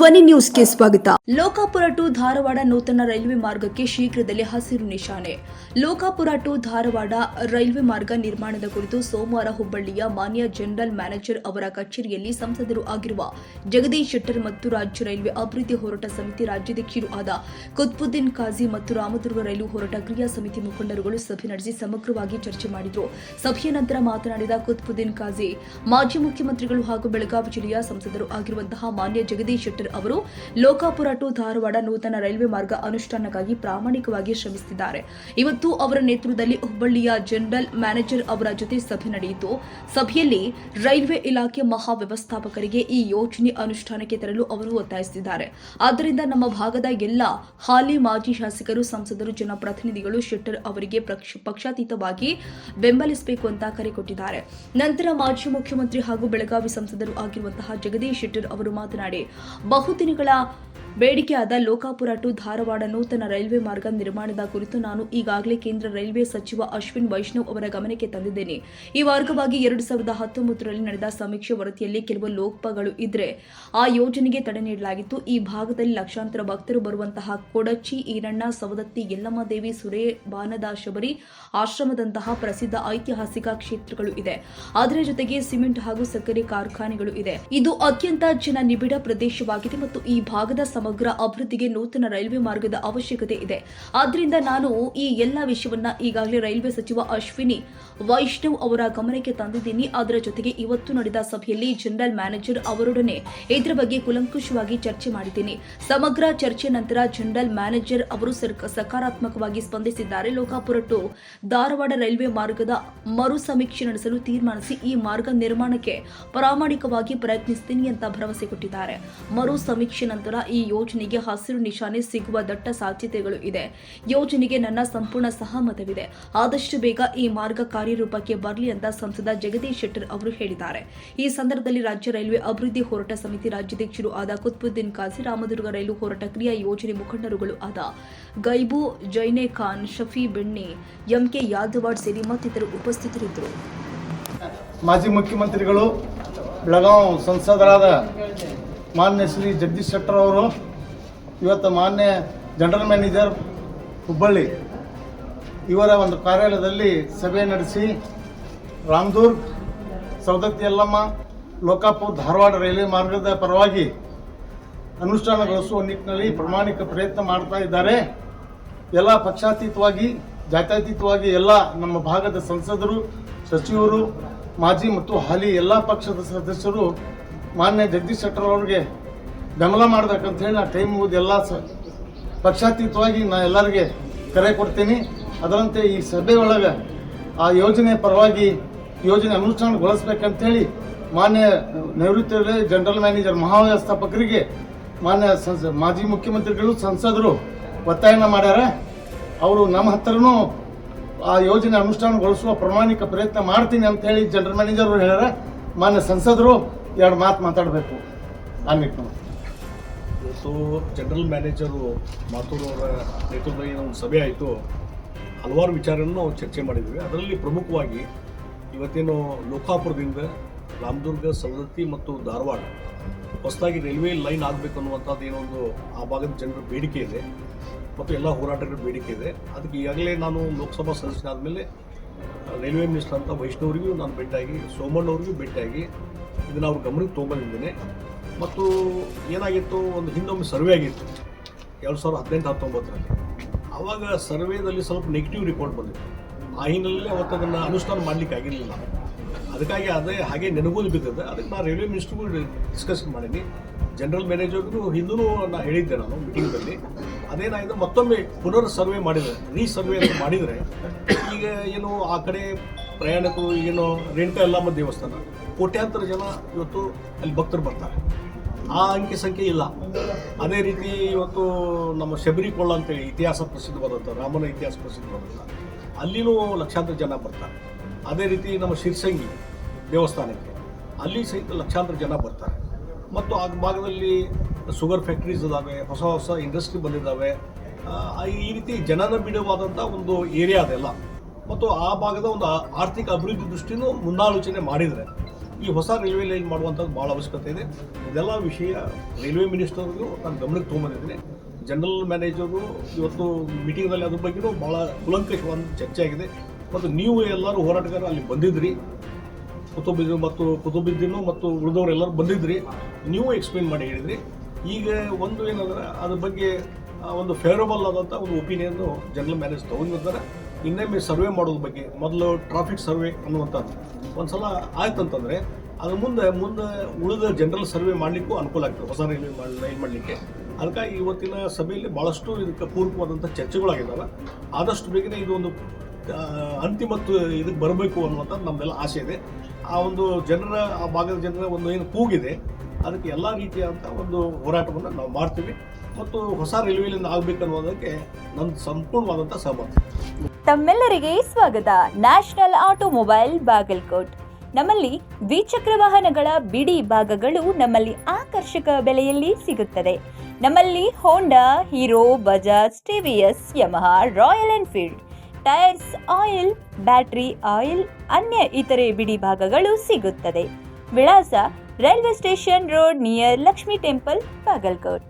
ಧ್ವನಿ ನ್ಯೂಸ್ಗೆ ಸ್ವಾಗತ. ಲೋಕಾಪುರ ಟು ಧಾರವಾಡ ನೂತನ ರೈಲ್ವೆ ಮಾರ್ಗಕ್ಕೆ ಶೀಘ್ರದಲ್ಲೇ ಹಸಿರು ನಿಶಾನೆ. ಲೋಕಾಪುರ ಟು ಧಾರವಾಡ ರೈಲ್ವೆ ಮಾರ್ಗ ನಿರ್ಮಾಣದ ಕುರಿತು ಸೋಮವಾರ ಹುಬ್ಬಳ್ಳಿಯ ಮಾನ್ಯ ಜನರಲ್ ಮ್ಯಾನೇಜರ್ ಅವರ ಕಚೇರಿಯಲ್ಲಿ ಸಂಸದರು ಆಗಿರುವ ಜಗದೀಶ್ ಶೆಟ್ಟರ್ ಮತ್ತು ರಾಜ್ಯ ರೈಲ್ವೆ ಅಭಿವೃದ್ಧಿ ಹೋರಾಟ ಸಮಿತಿ ರಾಜ್ಯಾಧ್ಯಕ್ಷರು ಆದ ಕುತ್ಬುದ್ದೀನ್ ಖಾಜಿ ಮತ್ತು ರಾಮದುರ್ಗ ರೈಲು ಹೋರಾಟ ಕ್ರಿಯಾ ಸಮಿತಿ ಮುಖಂಡರುಗಳು ಸಭೆ ನಡೆಸಿ ಸಮಗ್ರವಾಗಿ ಚರ್ಚೆ ಮಾಡಿದರು. ಸಭೆಯ ನಂತರ ಮಾತನಾಡಿದ ಕುತ್ಬುದ್ದೀನ್ ಖಾಜಿ ಮಾಜಿ ಮುಖ್ಯಮಂತ್ರಿಗಳು ಹಾಗೂ ಬೆಳಗಾವಿ ಜಿಲ್ಲೆಯ ಸಂಸದರು ಆಗಿರುವಂತಹ ಮಾನ್ಯ ಜಗದೀಶ್ ಶೆಟ್ಟರ್ ಅವರು ಲೋಕಾಪುರ ಟು ಧಾರವಾಡ ನೂತನ ರೈಲ್ವೆ ಮಾರ್ಗ ಅನುಷ್ಠಾನಕ್ಕಾಗಿ ಪ್ರಾಮಾಣಿಕವಾಗಿ ಶ್ರಮಿಸುತ್ತಿದ್ದಾರೆ. ಇವತ್ತು ಅವರ ನೇತೃತ್ವದಲ್ಲಿ ಹುಬ್ಬಳ್ಳಿಯ ಜನರಲ್ ಮ್ಯಾನೇಜರ್ ಅವರ ಜೊತೆ ಸಭೆ ನಡೆಯಿತು. ಸಭೆಯಲ್ಲಿ ರೈಲ್ವೆ ಇಲಾಖೆ ಮಹಾ ವ್ಯವಸ್ಥಾಪಕರಿಗೆ ಈ ಯೋಜನೆ ಅನುಷ್ಠಾನಕ್ಕೆ ತರಲು ಅವರು ಒತ್ತಾಯಿಸಿದ್ದಾರೆ ಆದ್ದರಿಂದ ನಮ್ಮ ಭಾಗದ ಎಲ್ಲ ಹಾಲಿ ಮಾಜಿ ಶಾಸಕರು, ಸಂಸದರು, ಜನಪ್ರತಿನಿಧಿಗಳು ಶೆಟ್ಟರ್ ಅವರಿಗೆ ಪಕ್ಷ- ಪಕ್ಷಾತೀತವಾಗಿ ಬೆಂಬಲಿಸಬೇಕು ಅಂತ ಕರೆ ಕೊಟ್ಟಿದ್ದಾರೆ. ನಂತರ ಮಾಜಿ ಮುಖ್ಯಮಂತ್ರಿ ಹಾಗೂ ಬೆಳಗಾವಿ ಸಂಸದರು ಆಗಿರುವಂತಹ ಜಗದೀಶ್ ಶೆಟ್ಟರ್ ಅವರು ಮಾತನಾಡಿ ಬಹುದಿನಗಳ ಬೇಡಿಕೆಯಾದ ಲೋಕಾಪುರ ಟು ಧಾರವಾಡ ನೂತನ ರೈಲ್ವೆ ಮಾರ್ಗ ನಿರ್ಮಾಣದ ಕುರಿತು ನಾನು ಈಗಾಗಲೇ ಕೇಂದ್ರ ರೈಲ್ವೆ ಸಚಿವ ಅಶ್ವಿನ್ ವೈಷ್ಣವ್ ಅವರ ಗಮನಕ್ಕೆ ತಂದಿದ್ದೇನೆ. ಈ ಮಾರ್ಗವಾಗಿ ಎರಡು ಸಾವಿರದ ಹತ್ತೊಂಬತ್ತರಲ್ಲಿ ನಡೆದ ಸಮೀಕ್ಷೆ ವರದಿಯಲ್ಲಿ ಕೆಲವು ಲೋಪಗಳು ಇದ್ರೆ ಆ ಯೋಜನೆಗೆ ತಡೆ ನೀಡಲಾಗಿತ್ತು. ಈ ಭಾಗದಲ್ಲಿ ಲಕ್ಷಾಂತರ ಭಕ್ತರು ಬರುವಂತಹ ಕೊಡಚಿ, ಈರಣ್ಣ, ಸವದತ್ತಿ ಯಲ್ಲಮ್ಮ ದೇವಿ ಸುರೇ ಬಾನದ ಶಬರಿ ಆಶ್ರಮದಂತಹ ಪ್ರಸಿದ್ಧ ಐತಿಹಾಸಿಕ ಕ್ಷೇತ್ರಗಳು ಇದೆ. ಅದರ ಜೊತೆಗೆ ಸಿಮೆಂಟ್ ಹಾಗೂ ಸಕ್ಕರೆ ಕಾರ್ಖಾನೆಗಳು ಇದೆ. ಇದು ಅತ್ಯಂತ ಜನ ನಿಬಿಡ ಪ್ರದೇಶವಾಗಿದೆ ಮತ್ತು ಈ ಭಾಗದ ಸಮಗ್ರ ಅಭಿವೃದ್ಧಿಗೆ ನೂತನ ರೈಲ್ವೆ ಮಾರ್ಗದ ಅವಶ್ಯಕತೆ ಇದೆ. ಆದ್ದರಿಂದ ನಾನು ಈ ಎಲ್ಲ ವಿಷಯವನ್ನ ಈಗಾಗಲೇ ರೈಲ್ವೆ ಸಚಿವ ಅಶ್ವಿನಿ ವೈಷ್ಣವ್ ಅವರ ಗಮನಕ್ಕೆ ತಂದಿದ್ದೀನಿ. ಅದರ ಜೊತೆಗೆ ಇವತ್ತು ನಡೆದ ಸಭೆಯಲ್ಲಿ ಜನರಲ್ ಮ್ಯಾನೇಜರ್ ಅವರೊಡನೆ ಇದರ ಬಗ್ಗೆ ಕುಲಂಕುಷವಾಗಿ ಚರ್ಚೆ ಮಾಡಿದ್ದೀನಿ. ಸಮಗ್ರ ಚರ್ಚೆ ನಂತರ ಜನರಲ್ ಮ್ಯಾನೇಜರ್ ಅವರು ಸಕಾರಾತ್ಮಕವಾಗಿ ಸ್ಪಂದಿಸಿದ್ದಾರೆ. ಲೋಕಾಪುರ ಟು ಧಾರವಾಡ ರೈಲ್ವೆ ಮಾರ್ಗದ ಮರು ಸಮೀಕ್ಷೆ ನಡೆಸಲು ತೀರ್ಮಾನಿಸಿ ಈ ಮಾರ್ಗ ನಿರ್ಮಾಣಕ್ಕೆ ಪ್ರಾಮಾಣಿಕವಾಗಿ ಪ್ರಯತ್ನಿಸ್ತೀನಿ ಅಂತ ಭರವಸೆ ಕೊಟ್ಟಿದ್ದಾರೆ. ಮರು ಸಮೀಕ್ಷೆ ನಂತರ ಈ ಯೋಜನೆಗೆ ಹಸಿರು ನಿಶಾನೆ ಸಿಗುವ ದಟ್ಟ ಸಾಧ್ಯತೆಗಳು ಇದೆ. ಯೋಜನೆಗೆ ನನ್ನ ಸಂಪೂರ್ಣ ಸಹಮತವಿದೆ. ಆದಷ್ಟು ಬೇಗ ಈ ಮಾರ್ಗ ಕಾರ್ಯರೂಪಕ್ಕೆ ಬರಲಿ ಅಂತ ಸಂಸದ ಜಗದೀಶ್ ಶೆಟ್ಟರ್ ಅವರು ಹೇಳಿದ್ದಾರೆ. ಈ ಸಂದರ್ಭದಲ್ಲಿ ರಾಜ್ಯ ರೈಲ್ವೆ ಅಭಿವೃದ್ಧಿ ಹೋರಾಟ ಸಮಿತಿ ರಾಜ್ಯಾಧ್ಯಕ್ಷರು ಆದ ಕುತ್ಬುದ್ದೀನ್ ಖಾಸಿ ರಾಮದುರ್ಗ ರೈಲು ಹೋರಾಟ ಕ್ರಿಯಾ ಯೋಜನೆ ಮುಖಂಡರುಗಳು ಆದ ಗೈಬು, ಜೈನೆ ಖಾನ್, ಶಫಿ ಎಂ ಕೆ ಯಾದವಾಡ್ ಸೇರಿ ಮತ್ತಿತರರು ಉಪಸ್ಥಿತರಿದ್ದರು. ಮಾಜಿ ಮುಖ್ಯಮಂತ್ರಿಗಳು ಬೆಳಗಾವಿ ಸಂಸದರಾದ ಮಾನ್ಯ ಶ್ರೀ ಜಗದೀಶ್ ಶೆಟ್ಟರ್ ಅವರು, ಇವತ್ತು ಮಾನ್ಯ ಜನರಲ್ ಮ್ಯಾನೇಜರ್ ಹುಬ್ಬಳ್ಳಿ ಇವರ ಒಂದು ಕಾರ್ಯಾಲಯದಲ್ಲಿ ಸಭೆ ನಡೆಸಿ ರಾಮದುರ್ಗ್ ಸವದತ್ತಿ ಯಲ್ಲಮ್ಮ, ಲೋಕಾಪುರ್, ಧಾರವಾಡ ರೈಲ್ವೆ ಮಾರ್ಗದ ಪರವಾಗಿ ಅನುಷ್ಠಾನಗೊಳಿಸುವ ನಿಟ್ಟಿನಲ್ಲಿ ಪ್ರಾಮಾಣಿಕ ಪ್ರಯತ್ನ ಮಾಡ್ತಾ ಇದ್ದಾರೆ. ಎಲ್ಲ ಪಕ್ಷಾತೀತವಾಗಿ, ಜಾತ್ಯತೀತವಾಗಿ ಎಲ್ಲ ನಮ್ಮ ಭಾಗದ ಸಂಸದರು, ಸಚಿವರು, ಮಾಜಿ ಮತ್ತು ಹಾಲಿ ಎಲ್ಲ ಪಕ್ಷದ ಸದಸ್ಯರು ಮಾನ್ಯ ಜಗದೀಶ್ ಶೆಟ್ಟರ್ ಅವ್ರಿಗೆ ಬೆಂಬಲ ಮಾಡ್ಬೇಕಂತ ಹೇಳಿ ನಾ ಟೈಮ್ ಎಲ್ಲ ಸ ಪಕ್ಷಾತೀತವಾಗಿ ನಾ ಎಲ್ಲರಿಗೆ ಕರೆ ಕೊಡ್ತೀನಿ. ಅದರಂತೆ ಈ ಸಭೆ ಒಳಗೆ ಆ ಯೋಜನೆ ಪರವಾಗಿ ಯೋಜನೆ ಅನುಷ್ಠಾನಗೊಳಿಸ್ಬೇಕಂತೇಳಿ ಮಾನ್ಯ ನಿವೃತ್ತ ಜನರಲ್ ಮ್ಯಾನೇಜರ್ ಮಹಾವ್ಯವಸ್ಥಾಪಕರಿಗೆ ಮಾನ್ಯ ಸಂಸ ಮಾಜಿ ಮುಖ್ಯಮಂತ್ರಿಗಳು, ಸಂಸದರು ಒತ್ತಾಯನ ಮಾಡ್ಯಾರ. ಅವರು ನಮ್ಮ ಹತ್ರನೂ ಆ ಯೋಜನೆ ಅನುಷ್ಠಾನಗೊಳಿಸುವ ಪ್ರಾಮಾಣಿಕ ಪ್ರಯತ್ನ ಮಾಡ್ತೀನಿ ಅಂತ ಹೇಳಿ ಜನರಲ್ ಮ್ಯಾನೇಜರ್ ಅವರು ಹೇಳ್ಯಾರ. ಮಾನ್ಯ ಸಂಸದರು ಎರಡು ಮಾತು ಮಾತಾಡಬೇಕು. ನಾನು ನಿಟ್ಟಿನಲ್ಲಿ ಇವತ್ತು ಜನರಲ್ ಮ್ಯಾನೇಜರು ಮಾತೂರು ಅವರ ನೇತೃತ್ವದಲ್ಲಿ ಒಂದು ಸಭೆ ಆಯಿತು. ಹಲವಾರು ವಿಚಾರಗಳನ್ನು ನಾವು ಚರ್ಚೆ ಮಾಡಿದ್ವಿ. ಅದರಲ್ಲಿ ಪ್ರಮುಖವಾಗಿ ಇವತ್ತೇನು ಲೋಕಾಪುರದಿಂದ ರಾಮದುರ್ಗ, ಸವದತ್ತಿ ಮತ್ತು ಧಾರವಾಡ ಹೊಸದಾಗಿ ರೈಲ್ವೆ ಲೈನ್ ಆಗಬೇಕು ಅನ್ನುವಂಥದ್ದು ಏನೋ ಒಂದು ಆ ಭಾಗದ ಜನರ ಬೇಡಿಕೆ ಇದೆ. ಮತ್ತು ಎಲ್ಲ ಹೋರಾಟಗಳ ಬೇಡಿಕೆ ಇದೆ. ಅದಕ್ಕೆ ಈಗಾಗಲೇ ನಾನು ಲೋಕಸಭಾ ಸದಸ್ಯನಾದ ಮೇಲೆ ರೈಲ್ವೆ ಮಿನಿಸ್ಟರ್ ಅಂತ ವೈಷ್ಣವರಿಗೂ ನಾನು ಭೇಟಿಯಾಗಿ ಸೋಮಣ್ಣವ್ರಿಗೂ ಭೇಟಿಯಾಗಿ ಇದನ್ನು ಅವ್ರ ಗಮನಕ್ಕೆ ತೊಗೊಂಬಂದಿದ್ದೇನೆ. ಮತ್ತು ಏನಾಗಿತ್ತು, ಒಂದು ಹಿಂದೊಮ್ಮೆ ಸರ್ವೆ ಆಗಿತ್ತು, ಎರಡು ಸಾವಿರದ ಹದಿನೆಂಟು, ಹತ್ತೊಂಬತ್ತರಲ್ಲಿ. ಆವಾಗ ಸರ್ವೇದಲ್ಲಿ ಸ್ವಲ್ಪ ನೆಗೆಟಿವ್ ರಿಪೋರ್ಟ್ ಬಂದಿತ್ತು. ಆ ಹಿನ್ನೆಲೆಯಲ್ಲಿ ಅವತ್ತು ಅದನ್ನು ಅನುಷ್ಠಾನ ಮಾಡಲಿಕ್ಕೆ ಆಗಿರಲಿಲ್ಲ. ಅದಕ್ಕಾಗಿ ಅದೇ ಹಾಗೆ ನೆನಗುಲು ಬಿದ್ದಿದೆ ಅದಕ್ಕೆ ನಾನು ರೈಲ್ವೆ ಮಿನಿಸ್ಟ್ರಿಗೂ ಡಿಸ್ಕಸ್ ಮಾಡೀನಿ. ಜನರಲ್ ಮ್ಯಾನೇಜರ್ಗೂ ಹಿಂದೂ ನಾನು ಹೇಳಿದ್ದೆ ನಾನು ಮೀಟಿಂಗಲ್ಲಿ ಅದೇನಾಗಿದೆ ಮತ್ತೊಮ್ಮೆ ಪುನರ್ ಸರ್ವೆ ಮಾಡಿದರೆ ರೀ ಸರ್ವೆ ಅಂತ ಮಾಡಿದರೆ, ಈಗ ಏನು ಆ ಕಡೆ ಪ್ರಯಾಣಿಕರು ಏನು ರೆಂಟ ಎಲ್ಲಮ್ಮ ದೇವಸ್ಥಾನ. ಕೋಟ್ಯಾಂತರ ಜನ ಇವತ್ತು ಅಲ್ಲಿ ಭಕ್ತರು ಬರ್ತಾರೆ. ಆ ಅಂಕಿ ಸಂಖ್ಯೆ ಇಲ್ಲ. ಅದೇ ರೀತಿ ಇವತ್ತು ನಮ್ಮ ಶಬರಿಕೊಳ್ಳ ಅಂತೇಳಿ ಇತಿಹಾಸ ಪ್ರಸಿದ್ಧವಾದಂಥ, ರಾಮನ ಇತಿಹಾಸ ಪ್ರಸಿದ್ಧವಾದಂಥ, ಅಲ್ಲಿನೂ ಲಕ್ಷಾಂತರ ಜನ ಬರ್ತಾರೆ. ಅದೇ ರೀತಿ ನಮ್ಮ ಶಿರ್ಸಂಗಿ ದೇವಸ್ಥಾನಕ್ಕೆ, ಅಲ್ಲಿ ಸಹಿತ ಲಕ್ಷಾಂತರ ಜನ ಬರ್ತಾರೆ. ಮತ್ತು ಆ ಭಾಗದಲ್ಲಿ ಶುಗರ್ ಫ್ಯಾಕ್ಟ್ರೀಸ್ ಇದ್ದಾವೆ ಹೊಸ ಹೊಸ ಇಂಡಸ್ಟ್ರಿ ಬಂದಿದ್ದಾವೆ ಈ ರೀತಿ ಜನನ ಬಿಡುವಾದಂಥ ಒಂದು ಏರಿಯಾ ಅದೆಲ್ಲ. ಮತ್ತು ಆ ಭಾಗದ ಒಂದು ಆರ್ಥಿಕ ಅಭಿವೃದ್ಧಿ ದೃಷ್ಟಿನೂ ಮುಂದಾಲೋಚನೆ ಮಾಡಿದರೆ ಈ ಹೊಸ ರೈಲ್ವೆ ಲೈನ್ ಮಾಡುವಂಥದ್ದು ಭಾಳ ಅವಶ್ಯಕತೆ ಇದೆ. ಇದೆಲ್ಲ ವಿಷಯ ರೈಲ್ವೆ ಮಿನಿಸ್ಟರ್ಗೂ ನಾನು ಗಮನಕ್ಕೆ ತೊಗೊಂಬಂದಿದ್ದೀನಿ. ಜನರಲ್ ಮ್ಯಾನೇಜರು ಇವತ್ತು ಮೀಟಿಂಗ್ನಲ್ಲಿ ಅದ್ರ ಬಗ್ಗೆಯೂ ಭಾಳ ಕುಲಂಕಷವಾದ ಚರ್ಚೆ ಆಗಿದೆ. ಮತ್ತು ನೀವು ಎಲ್ಲರೂ ಹೋರಾಟಗಾರರು ಅಲ್ಲಿ ಬಂದಿದ್ರಿ. ಕುತುಬಿದ್ದು ಮತ್ತು ಕುತುಬಿದ್ದೀನು ಮತ್ತು ಉಳಿದವರೆಲ್ಲರೂ ಬಂದಿದ್ರಿ. ನೀವು ಎಕ್ಸ್ಪ್ಲೇನ್ ಮಾಡಿ ಹೇಳಿದ್ರಿ. ಈಗ ಒಂದು ಏನಂದ್ರೆ ಅದ್ರ ಬಗ್ಗೆ ಒಂದು ಫೇವರಬಲ್ ಆದಂಥ ಒಂದು ಒಪಿನಿಯನ್ನು ಜನರಲ್ ಮ್ಯಾನೇಜ್ ತೊಗೊಂಡಿರ್ತಾರೆ. ಇನ್ನೊಮ್ಮೆ ಸರ್ವೆ ಮಾಡೋದ್ರ ಬಗ್ಗೆ, ಮೊದಲು ಟ್ರಾಫಿಕ್ ಸರ್ವೆ ಅನ್ನುವಂಥದ್ದು. ಒಂದು ಸಲ ಆಯ್ತಂತಂದರೆ, ಅದ್ರ ಮುಂದೆ ಮುಂದೆ ಉಳಿದ ಜನರಲ್ ಸರ್ವೆ ಮಾಡಲಿಕ್ಕೂ ಅನುಕೂಲ ಆಗ್ತದೆ, ಹೊಸ ರೈಲ್ವೆ ರೈಲ್ ಮಾಡಲಿಕ್ಕೆ. ಅದಕ್ಕಾಗಿ ಇವತ್ತಿನ ಸಭೆಯಲ್ಲಿ ಭಾಳಷ್ಟು ಇದಕ್ಕೆ ಪೂರಕವಾದಂಥ ಚರ್ಚೆಗಳಾಗಿದ್ದಾವೆ ಆದಷ್ಟು ಬೇಗನೆ ಒಂದು ಅಂತಿಮ ಇದಕ್ಕೆ ಬರಬೇಕು ಅನ್ನುವಂಥದ್ದು ನಮ್ಮೆಲ್ಲ ಆಸೆ ಇದೆ. ಆ ಒಂದು ಜನರ, ಆ ಭಾಗದ ಜನರ ಒಂದು ಏನು ಕೂಗಿದೆ ಅದಕ್ಕೆ ಎಲ್ಲ ರೀತಿಯಾದಂಥ ಒಂದು ಹೋರಾಟವನ್ನು ನಾವು ಮಾಡ್ತೀವಿ. ಮತ್ತು ಹೊಸ ರೈಲ್ವೆಲಿಂದ ಅನ್ನೋದಕ್ಕೆ ನನ್ನ ಸಂಪೂರ್ಣವಾದಂಥ ಸಹಮತ. ತಮ್ಮೆಲ್ಲರಿಗೆ ಸ್ವಾಗತ. National automobile Bagalkot. ನಮ್ಮಲ್ಲಿ ದ್ವಿಚಕ್ರ ವಾಹನಗಳ ಬಿಡಿ ಭಾಗಗಳು ನಮ್ಮಲ್ಲಿ ಆಕರ್ಷಕ ಬೆಲೆಯಲ್ಲಿ ಸಿಗುತ್ತದೆ. ನಮ್ಮಲ್ಲಿ Honda Hero Bajaj TVS Yamaha Royal Enfield tyres oil battery oil ಅನ್ಯ ಇತರೆ ಬಿಡಿ ಭಾಗಗಳು ಸಿಗುತ್ತದೆ. ವಿಳಾಸ railway station road near Lakshmi Temple, Bagalkot.